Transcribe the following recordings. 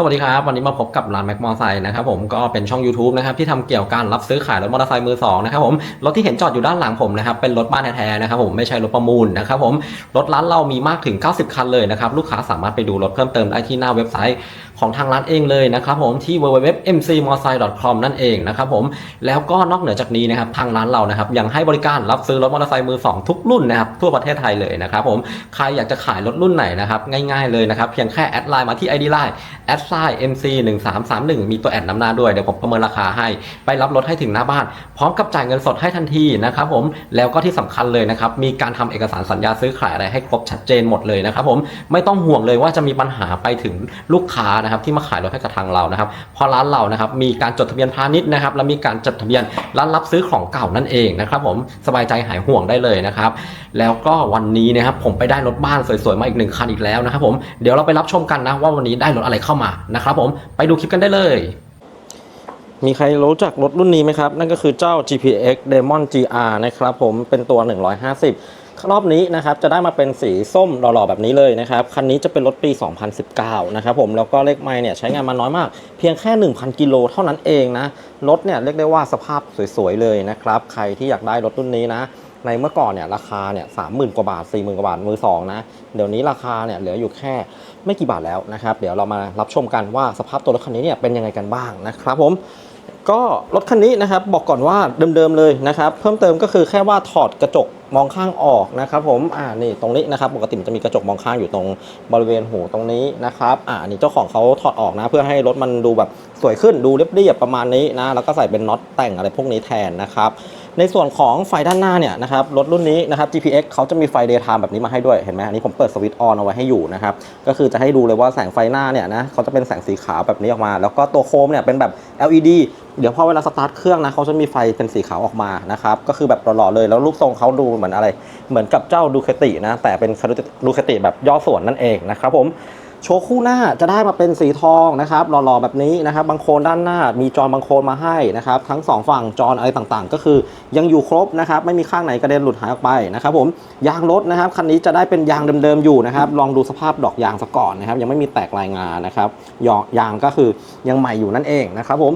สวัสดีครับ วันนี้มาพบกับร้านแม็กมอไซค์นะครับผมก็เป็นช่อง YouTube นะครับที่ทำเกี่ยวกับการรับซื้อขายรถมอเตอร์ไซค์มือสองนะครับผมรถที่เห็นจอดอยู่ด้านหลังผมนะครับเป็นรถบ้านแท้ๆนะครับผมไม่ใช่รถประมูลนะครับผมรถร้านเรามีมากถึง 90 คันเลยนะครับลูกค้าสามารถไปดูรถเพิ่มเติมได้ที่หน้าเว็บไซต์ ของทางร้านเองเลยนะครับผมที่ www.mcmotorcycle.com นั่นเองนะครับผมแล้วก็นอกเหนือจากนี้นะครับทางร้านเรานะครับยังให้บริการรับซื้อรถมอเตอร์ไซค์มือสองทุกรุ่นนะครับทั่วประเทศไทยเลยนะครับผมใครอยากจะขายรถรุ่นไหนนะครับง่ายๆเลยนะครับเพียงแค่แอดไลน์มาที่ ID Line แอดไซน์ MC 1 3 3 1มีตัวแอดนำหน้าด้วยเดี๋ยวผมประเมินราคาให้ ไปรับรถให้ถึงหน้าบ้าน พร้อมกับจ่ายเงินสดให้ทันทีนะครับผมแล้วก็ที่สำคัญเลยนะครับมีการทำเอกสารสัญญาซื้อขายอะไรให้ครบชัดเจนหมดเลยนะครับผมไม่ต้องห่วงเลยว่าจะมีปัญหาไปถึงลูกค้านะครับที่มาขายรถให้กับทางเรานะครับเพราะร้านเรานะครับมีการจดทะเบียนพาณิชย์นะครับและมีการจดทะเบียนร้านรับซื้อของเก่านั่นเองนะครับผมสบายใจหายห่วงได้เลยนะครับแล้วก็วันนี้นะครับผมไปได้รถบ้านสวยๆมาอีกหนึ่งคันอีกแล้วนะครับผมเดี๋ยวเราไปรับชมกันนะว่าวันนี้ได้รถอะไรเข้ามานะครับผมไปดูคลิปกันได้เลยมีใครรู้จักรถรุ่นนี้ไหมครับ นั่นก็คือเจ้า GPX Demon GR นะครับผมเป็นตัว 150 รอบนี้นะครับจะได้มาเป็นสีส้มหล่อๆแบบนี้เลยนะครับ คันนี้จะเป็นรถปี 2019 นะครับผมแล้วก็เลขไม้เนี่ยใช้งานมาน้อยมาก เพียงแค่ 1,000 กิโลเท่านั้นเองนะ รถเนี่ยเรียกได้ว่าสภาพสวยๆเลยนะครับ ใครที่อยากได้รถรุ่นนี้นะ ในเมื่อก่อนเนี่ยราคาเนี่ยสามหมื่นกว่าบาทสี่หมื่นกว่าบาทมือสองนะ เดี๋ยวนี้ราคาเนี่ยเหลืออยู่แค่ไม่กี่บาทแล้วนะครับ เดี๋ยวเรามารับชมกันว่าสภาพตัวรถคันนี้เนี่ยเป็นยังไงกันบ้างนะครับผม ก็รถคันนี้นะครับบอกก่อนว่าเดิมๆเลยนะครับเพิ่มเติมก็คือแค่ว่าถอดกระจกมองข้างออกนะครับผมอ่านี่ตรงนี้นะครับปกติมันจะมีกระจกมองข้างอยู่ตรงบริเวณหูตรงนี้นะครับอ่านี่เจ้าของเขาถอดออกนะ เพื่อให้รถมันดูแบบสวยขึ้นดูเรียบๆประมาณนี้นะแล้วก็ใส่เป็นน็อตแต่งอะไรพวกนี้แทนนะครับ ในส่วนของไฟด้านหน้าเนี่ยนะครับรถรุ่นนี้นะครับ GPX เขาจะมีไฟ daytime แบบนี้มาให้ด้วย เห็นไหมอันนี้ผมเปิดสวิตช์ออนเอาไว้ให้อยู่นะครับ ก็คือจะให้ดูเลยว่าแสงไฟหน้าเนี่ยนะเขาจะเป็นแสงสีขาวแบบนี้ออกมา แล้วก็ตัวโคมเนี่ยเป็นแบบ LED เดี๋ยวพอเวลาสตาร์ทเครื่องนะเขาจะมีไฟเป็นสีขาวออกมานะครับ ก็คือแบบหล่อๆเลย แล้วรูปทรงเขาดูเหมือนอะไร เหมือนกับเจ้าดูคตินะ แต่เป็นดูคติแบบย่อส่วนนั่นเองนะครับผม โชว์คู่หน้าจะได้มาเป็นสีทองนะครับหล่อๆแบบนี้นะครับบางโคนด้านหน้ามีจอบางโคนมาให้นะครับทั้งสองฝั่งจออะไรต่างๆ ก็คือยังอยู่ครบนะครับไม่มีข้างไหนกระเด็นหลุดหายออกไปนะครับผมยางรถนะครับคันนี้จะได้เป็นยางเดิมๆอยู่นะครับลองดูสภาพดอกยางซะก่อนนะครับยังไม่มีแตกลายงานะครับยอยางก็คือยังใหม่อยู่นั่นเองนะครับผม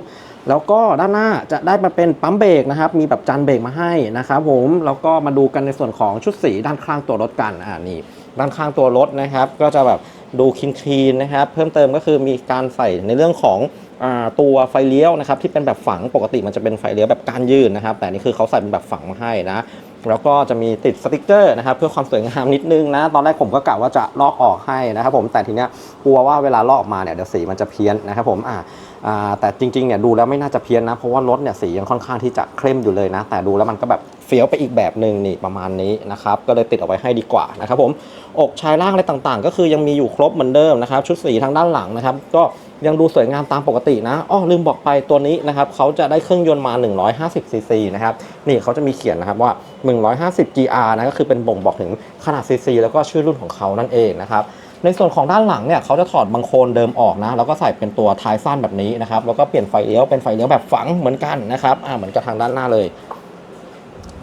แล้วก็ด้านหน้าจะได้มาเป็นปั๊มเบรกนะครับ มีแบบจานเบรกมาให้นะครับผม แล้วก็มาดูกันในส่วนของชุดสีด้านข้างตัวรถกัน อ่านี่ ด้านข้างตัวรถนะครับ ก็จะแบบ ดูคลีนนะครับ เพิ่มเติมก็คือมีการใส่ในเรื่องของตัวไฟเลี้ยวนะครับที่เป็นแบบฝังปกติมันจะเป็นไฟเลี้ยวแบบการยืนนะครับ แต่นี่คือเขาใส่เป็นแบบฝังมาให้นะแล้วก็จะมีติดสติกเกอร์นะครับเพื่อความสวยงามนิดนึงนะ ตอนแรกผมก็กะว่าจะลอกออกให้นะครับผมแต่ทีเนี้ยกลัวว่าเวลาลอกออกมาเนี่ยเดี๋ยวสีมันจะเพี้ยนนะครับผมอ่าแต่จริงๆเนี่ยดูแล้วไม่น่าจะเพี้ยนนะเพราะว่ารถเนี่ยสียังค่อนข้างที่จะเข้มอยู่เลยนะ แต่ดูแล้วมันก็แบบ ฟี้ยวไปอีกแบบหนึ่งนี่ประมาณนี้นะครับก็เลยติดเอาไว้ให้ดีกว่านะครับผมอกชายล่างอะไรต่างๆ ก็คือยังมีอยู่ครบเหมือนเดิมนะครับชุดสีทางด้านหลังนะครับ ก็ยังดูสวยงามตามปกตินะอ้อลืมบอกไปตัวนี้นะครับเขาจะได้เครื่องยนต์มา 150 ซีซีนะครับนี่เขาจะมีเขียนนะครับว่า 150 GR นะก็คือเป็นบ่งบอกถึงขนาดซีซีแล้วก็ชื่อรุ่นของเขานั่นเองนะครับในส่วนของด้านหลังเนี่ยเขาจะถอดบังโคลนเดิมออกนะแล้วก็ใส่เป็นตัวท้ายสั้นแบบนี้นะครับแล้วก็เปลี่ยนไฟเลี้ยวเป็นไฟเลี้ยวแบบฝังเหมือนกันนะครับอ่าเหมือนกับทางด้านหน้าเลย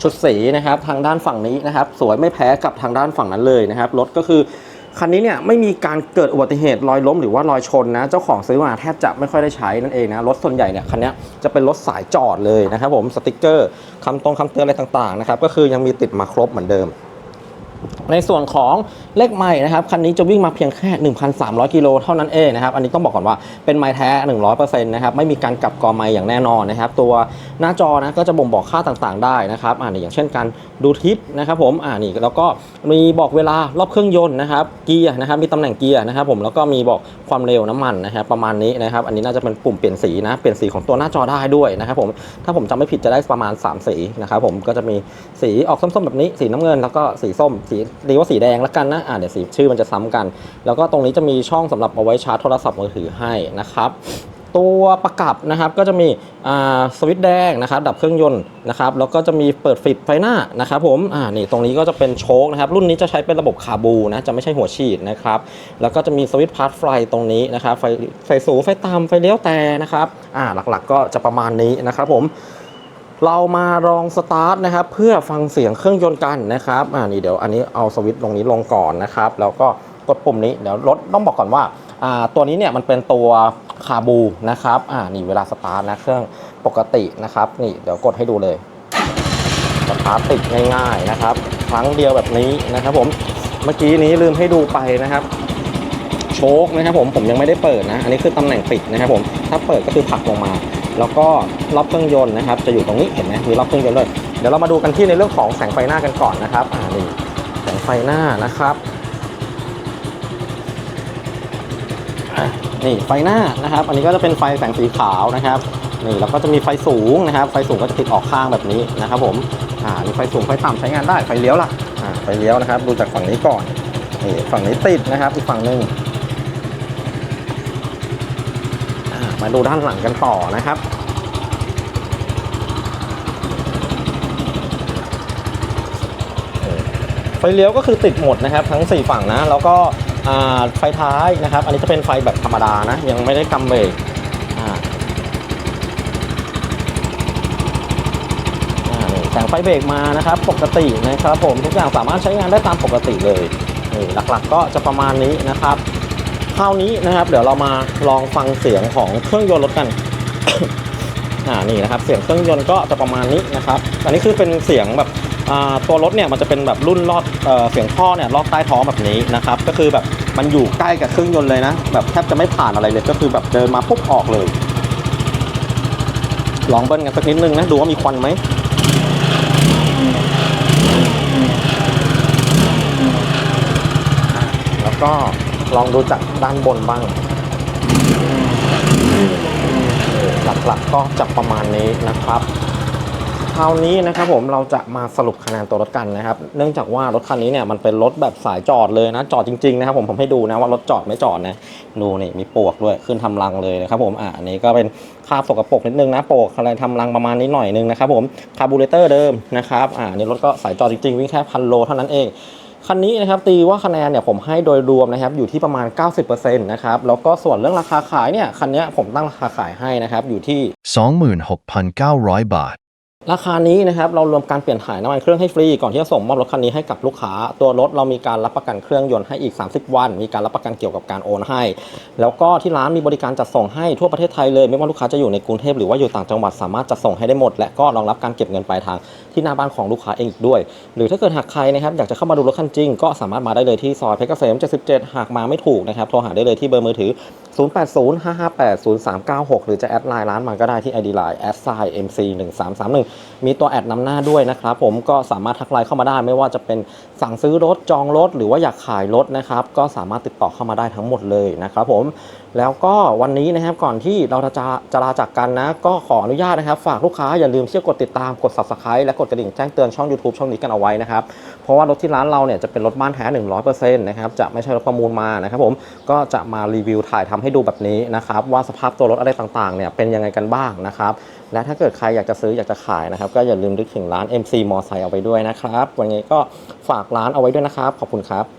ชุดสีนะครับทางด้านฝั่งนี้นะครับ สวยไม่แพ้กับทางด้านฝั่งนั้นเลยนะครับรถก็คือคันนี้เนี่ยไม่มีการเกิดอุบัติเหตุรอยล้มหรือว่ารอยชนนะ เจ้าของซื้อมาแทบจะไม่ค่อยได้ใช้นั่นเองนะ รถส่วนใหญ่เนี่ยคันนี้จะเป็นรถสายจอดเลยนะครับผมสติกเกอร์คำตรงคำเตือนอะไรต่างๆนะครับก็คือยังมีติดมาครบเหมือนเดิม ในส่วนของเลขไม้นะครับคันนี้จะวิ่งมาเพียงแค่ 1,300 กิโลเท่านั้นเองนะครับอันนี้ต้องบอกก่อนว่าเป็นไม้แท้ 100%นะครับไม่มีการกลับกอไม้อย่างแน่นอนนะครับตัวหน้าจอนะก็จะบ่งบอกค่าต่างๆได้นะครับอ่านี่อย่างเช่นการดูทิปนะครับผมอ่านี่แล้วก็มีบอกเวลารอบเครื่องยนต์นะครับเกียร์นะครับมีตำแหน่งเกียร์นะครับผมแล้วก็มีบอกความเร็วน้ำมันนะครับประมาณนี้นะครับอันนี้น่าจะเป็นปุ่มเปลี่ยนสีนะเปลี่ยนสีของตัวหน้าจอได้ด้วยนะครับผมถ้าผมจำไม่ผิดจะได้ประมาณ 3 สีนะครับผมก็จะมีสีออกส้มๆแบบนี้สีน้ำเงิน แล้วก็สีส้มสีเรียกว่าสีแดงแล้วกันนะอ่าเดี๋ยวสีชื่อมันจะซ้ำกัน แล้วก็ตรงนี้จะมีช่องสำหรับเอาไว้ชาร์จโทรศัพท์มือถือให้นะครับตัวประกับนะครับก็จะมีอ่าสวิตช์แดงนะครับดับเครื่องยนต์นะครับแล้วก็จะมีเปิดปิดไฟหน้านะครับผมอ่านี่ตรงนี้ก็จะเป็นโชคนะครับรุ่นนี้จะใช้เป็นระบบคาบูนะจะไม่ใช่หัวฉีดนะครับแล้วก็จะมีสวิตช์พาร์ทไฟตรงนี้นะครับไฟไฟสูงไฟต่ำไฟเลี้ยวแต่นะครับอ่าหลักๆก็จะประมาณนี้นะครับผม เรามาลองสตาร์ทนะครับเพื่อฟังเสียงเครื่องยนต์กันนะครับอ่านี่เดี๋ยวอันนี้เอาสวิตช์ตรงนี้ลงก่อนนะครับแล้วก็กดปุ่มนี้เดี๋ยวรถต้องบอกก่อนว่าอ่าตัวนี้เนี่ยมันเป็นตัวคาบูนะครับอ่านี่เวลาสตาร์ทนะเครื่องปกตินะครับนี่เดี๋ยวกดให้ดูเลยสตาร์ทติดง่ายๆนะครับครั้งเดียวแบบนี้นะครับผมเมื่อกี้นี้ลืมให้ดูไปนะครับโชคนะครับผมผมยังไม่ได้เปิดนะ อันนี้คือตำแหน่งปิดนะครับผมถ้าเปิดก็คือผลักลงมา แล้วก็รอบเครื่องยนต์นะครับ จะอยู่ตรงนี้เห็นไหมมีรอบเครื่องยนต์เลยเดี๋ยวเรามาดูกันที่ในเรื่องของแสงไฟหน้ากันก่อนนะครับอ่านี่แสงไฟหน้านะครับนี่ไฟหน้านะครับ อันนี้ก็จะเป็นไฟแสงสีขาวนะครับนี่แล้วก็จะมีไฟสูงนะครับ ไฟสูงก็จะติดออกข้างแบบนี้นะครับผมอ่ามีไฟสูงไฟต่ำใช้งานได้ไฟเลี้ยวล่ะอ่าไฟเลี้ยวนะครับ ดูจากฝั่งนี้ก่อนนี่ฝั่งนี้ติดนะครับอีกฝั่งหนึ่งอ่ามาดูด้านหลังกันต่อนะครับ ไฟเลี้ยวก็คือติดหมดนะครับทั้ง 4 ฝั่งนะ แล้วก็ไฟท้ายนะครับ อันนี้จะเป็นไฟแบบธรรมดานะ ยังไม่ได้กำเบรกอ่าอ่านี่แต่งไฟเบรกมานะครับ ปกตินะครับ ผมทุกอย่างสามารถใช้งานได้ตามปกติเลยนี่หลักๆก็จะประมาณนี้นะครับคราวนี้นะครับ เดี๋ยวเรามาลองฟังเสียงของเครื่องยนต์รถกันอ่านี่นะครับ เสียงเครื่องยนต์ก็จะประมาณนี้นะครับ อันนี้คือเป็นเสียงแบบ ตัวรถเนี่ยมันจะเป็นแบบรุ่นลอดเอเสียงท่อเนี่ยลอดใต้ท้องแบบนี้นะครับก็คือแบบมันอยู่ใกล้กับเครื่องยนต์เลยนะ แบบแทบจะไม่ผ่านอะไรเลยก็คือแบบเดินมาปุ๊บออกเลย ลองเบิ้ลกันสักนิดนึงนะดูว่ามีควันไหมแล้วก็ลองดูจากด้านบนบ้างหลักๆก็จะประมาณนี้นะครับ ราวนี้นะครับผมเราจะมาสรุปคะแนนตัวรถกันนะครับ เนื่องจากว่ารถคันนี้เนี่ยมันเป็นรถแบบสายจอดเลยนะ จอดจริงๆนะครับผมผมให้ดูนะว่ารถจอดไม่จอดนะดูนี่มีปวกด้วยขึ้นทำรังเลยนะครับผมอะอันนี้ก็เป็นคาบสกปรกนิดนึงนะปวกอะไรทำรังประมาณนี้หน่อยนึงนะครับผมคาร์บูเรเตอร์เดิมนะครับอ่าอันนี้รถก็สายจอดจริงๆวิ่งแค่พันโลเท่านั้นเองคันนี้นะครับตีว่าคะแนนเนี่ยผมให้โดยรวมนะครับอยู่ที่ประมาณ 90%นะครับแล้วก็ส่วนเรื่องราคาขายเนี่ยคันนี้ผมตั้งราคาขายให้นะครับอยู่ที่ 26,900 บาท ราคานี้นะครับเรารวมการเปลี่ยนถ่ายน้ำมันเครื่องให้ฟรีก่อนที่จะส่งมอบรถคันนี้ให้กับลูกค้า ตัวรถเรามีการรับประกันเครื่องยนต์ให้อีก 30 วัน มีการรับประกันเกี่ยวกับการโอนให้ แล้วก็ที่ร้านมีบริการจัดส่งให้ทั่วประเทศไทยเลย ไม่ว่าลูกค้าจะอยู่ในกรุงเทพหรือว่าอยู่ต่างจังหวัดสามารถจัดส่งให้ได้หมด และก็รองรับการเก็บเงินปลายทางที่หน้าบ้านของลูกค้าเองอีกด้วย หรือถ้าเกิดหากใครนะครับอยากจะเข้ามาดูรถคันจริง ก็สามารถมาได้เลยที่ซอยเพชรเกษม 77 หากมาไม่ถูกนะครับโทรหาได้เลยที่เบอร์มือถือ 0805580396 หรือจะแอดไลน์ร้านมาก็ได้ที่ ID Line mc 1 3 3 1มีตัวแอดนำหน้าด้วยนะครับผมก็สามารถทักไลน์เข้ามาได้ ไม่ว่าจะเป็นสั่งซื้อรถจองรถ หรือว่าอยากขายรถนะครับก็สามารถติดต่อเข้ามาได้ทั้งหมดเลยนะครับผม แล้วก็วันนี้นะครับก่อนที่เราจะจะลาจากกันนะ ก็ขออนุญาตนะครับ ฝากลูกค้าอย่าลืมที่จะกดติดตามกด subscribe และกดกระดิ่งแจ้งเตือนช่อง YouTube ช่องนี้กันเอาไว้นะครับ เพราะว่ารถที่ร้านเราเนี่ยจะเป็นรถบ้านแท้ 100%นะครับจะไม่ใช่รถประมูลมานะครับผมก็จะมารีวิวถ่ายทำให้ดูแบบนี้นะครับว่าสภาพตัวรถอะไรต่างๆเนี่ยเป็นยังไงกันบ้างนะครับและถ้าเกิดใครอยากจะซื้ออยากจะขายนะครับก็อย่าลืมนึกถึงร้าน MC มอไซค์เอาไว้ด้วยนะครับวันนี้ก็ฝากร้านเอาไว้ด้วยนะครับขอบคุณครับ